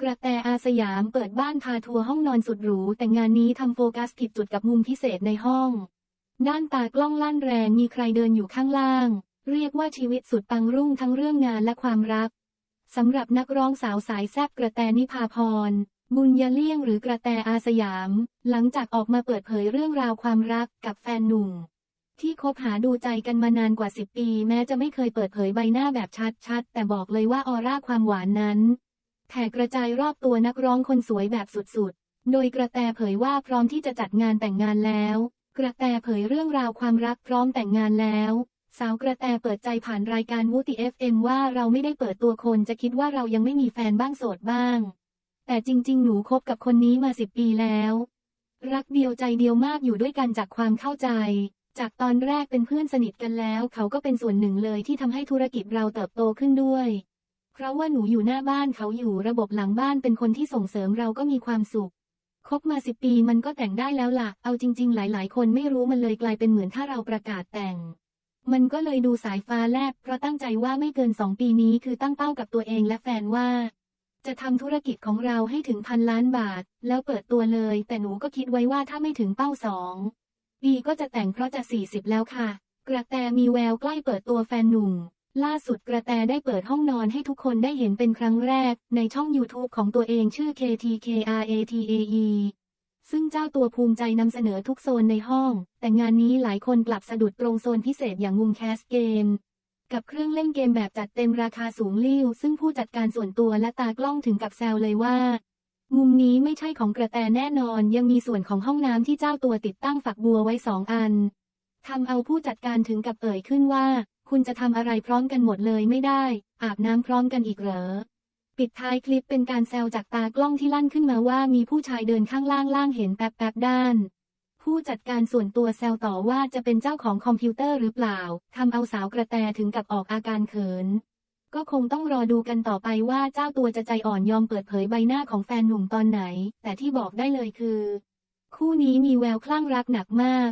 กระแตอาสยามเปิดบ้านพาทัวร์ห้องนอนสุดหรู แต่งานนี้ทำโฟกัสผิดจุดกับมุมพิเศษในห้อง ด้านตากล้องลั่นแรงมีใครเดินอยู่ข้างล่าง เรียกว่าชีวิตสุดปังรุ่งทั้งเรื่องงานและความรักสำหรับนักร้องสาวสายแซบกระแตนิพาพร บุญยเลี่ยงหรือกระแตอาสยาม หลังจากออกมาเปิดเผยเรื่องราวความรักกับแฟนหนุ่ม ที่คบหาดูใจกันมานานกว่า 10 ปี แม้จะไม่เคยเปิดเผยใบหน้าแบบชัดๆแต่บอกเลยว่าออร่าความหวานนั้น แผ่กระจายรอบตัวนักร้องคนสวยแบบสุดๆ โดยกระแตเผยว่าพร้อมที่จะจัดงานแต่งงานแล้ว กระแตเผยเรื่องราวความรักพร้อมแต่งงานแล้ว สาวกระแตเปิดใจผ่านรายการวูติเอฟเอ็มว่าเราไม่ได้เปิดตัวคนจะคิดว่าเรายังไม่มีแฟนบ้างโสดบ้าง แต่จริง ๆ หนูคบกับคนนี้มาสิบปีแล้ว รักเดียวใจเดียวมากอยู่ด้วยกันจากความเข้าใจ จากตอนแรกเป็นเพื่อนสนิทกันแล้ว เขาก็เป็นส่วนหนึ่งเลยที่ทำให้ธุรกิจเราเติบโตขึ้นด้วย ราะว่าหนูอยู่หน้าบ้านเขาอยู่ระบบหลังบ้านเป็นคนที่ส่งเสริมเราก็มีความสุขคบมาสิบปีมันก็แต่งได้แล้วล่ะ เอาจริง ๆ หลาย ๆ คนไม่รู้มันเลยกลายเป็นเหมือนถ้าเราประกาศแต่ง มันก็เลยดูสายฟ้าแลบเพราะตั้งใจว่าไม่เกินสองปีนี้คือตั้งเป้ากับตัวเองและแฟนว่า จะทำธุรกิจของเราให้ถึงพันล้านบาท แล้วเปิดตัวเลย แต่หนูก็คิดไว้ว่าถ้าไม่ถึงเป้าสองปีก็จะแต่งเพราะจะสี่สิบแล้วค่ะ กระแตมีแววใกล้เปิดตัวแฟนหนุ่ม ล่าสุดกระแตได้เปิดห้องนอนให้ทุกคนได้เห็นเป็นครั้งแรก ในช่อง YouTube ของตัวเองชื่อ KTKRATAE ซึ่งเจ้าตัวภูมิใจนำเสนอทุกโซนในห้อง แต่งานนี้หลายคนกลับสะดุดตรงโซนพิเศษอย่างมุมแคสเกม กับเครื่องเล่นเกมแบบจัดเต็มราคาสูงลิ่ว ซึ่งผู้จัดการส่วนตัวและตากล้องถึงกับแซวเลยว่า มุมนี้ไม่ใช่ของกระแตแน่นอน ยังมีส่วนของห้องน้ำที่เจ้าตัวติดตั้งฝักบัวไว้สองอันทำเอาผู้จัดการถึงกับเอ่ยขึ้นว่า คุณจะทำอะไรพร้อมกันหมดเลยไม่ได้ อาบน้ำพร้อมกันอีกเหรอ ปิดท้ายคลิปเป็นการแซวจากตากล้องที่ลั่นขึ้นมาว่ามีผู้ชายเดินข้างล่างล่างเห็นแป๊บแป๊บด้าน ผู้จัดการส่วนตัวแซวต่อว่าจะเป็นเจ้าของคอมพิวเตอร์หรือเปล่าทำเอาสาวกระแตถึงกับออกอาการเขิน ก็คงต้องรอดูกันต่อไปว่าเจ้าตัวจะใจอ่อนยอมเปิดเผยใบหน้าของแฟนหนุ่มตอนไหน แต่ที่บอกได้เลยคือ คู่นี้มีแววคลั่งรักหนักมาก